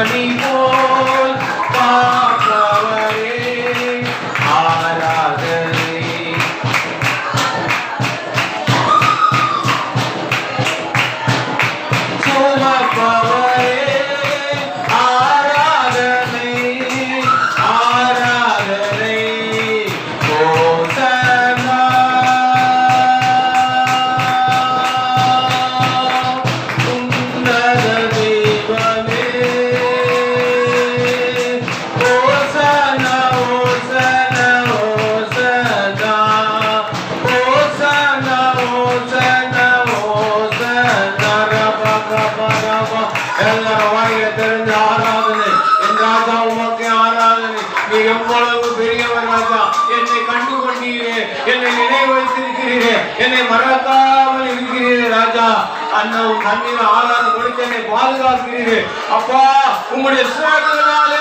Hari தெரிந்து ஆராதனை என் ராஜா உமக்கு ஆராதனை. நீ எவ்வளவு பெரியவர் ராஜா. என்னை கண்டு கொண்டீரே என்னை நினைவு வைத்திருக்கிறீரே என்னை மறக்காமல் இருக்கிறீரே ராஜா. அண்ணன் தண்ணீர் ஆராதனை கொடுத்து என்னை பாதுகாக்கிறீரே. அப்பா உங்களுடைய சுவர்களாலே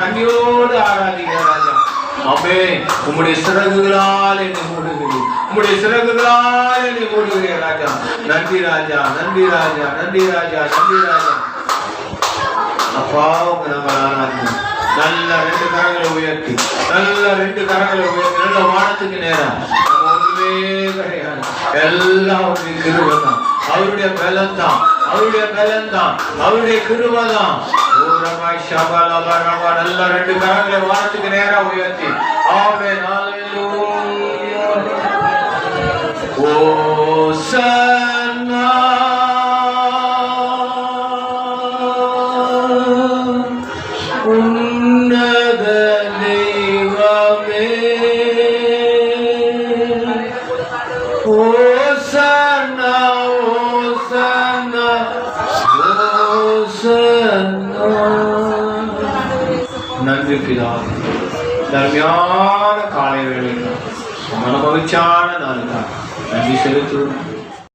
நன்றியோடு ஆராதிக்கிற ராஜா. அம்மே உம்முடைய சிறகுகளால் என்னை மூடுகிறீர். உம்முடைய சிறகுகளால் என்னை மூடுகிறீர் ராஜா. நன்றி ராஜா நன்றி ராஜா நன்றி ராஜா நன்றி ராஜா. அப்பா உங்க நம்ம ஆராதிக்கிறோம். நல்ல ரெண்டு கரங்களை உயர்த்தி நல்ல ரெண்டு கரங்களை உயர்த்தி நல்ல வானத்துக்கு நேரம் ஒன்றுமே கிடையாது. எல்லாம் அவருடைய கிருபை தான் அவருடைய பலம் தான் அவருடைய பலன் தான் அவருடைய கிருபை தான் ஓ ரமாய் ஷபா லபா ரபா நல்ல ரெண்டு கரங்களை வானத்துக்கு நேரம் உயர்த்தி. ஆமே நாலு ஓ நன்றி பிதா தர்மியான காலை வேலை மன மகிழ்ச்சியான நாள் தான் நன்றி செலுத்துவோம்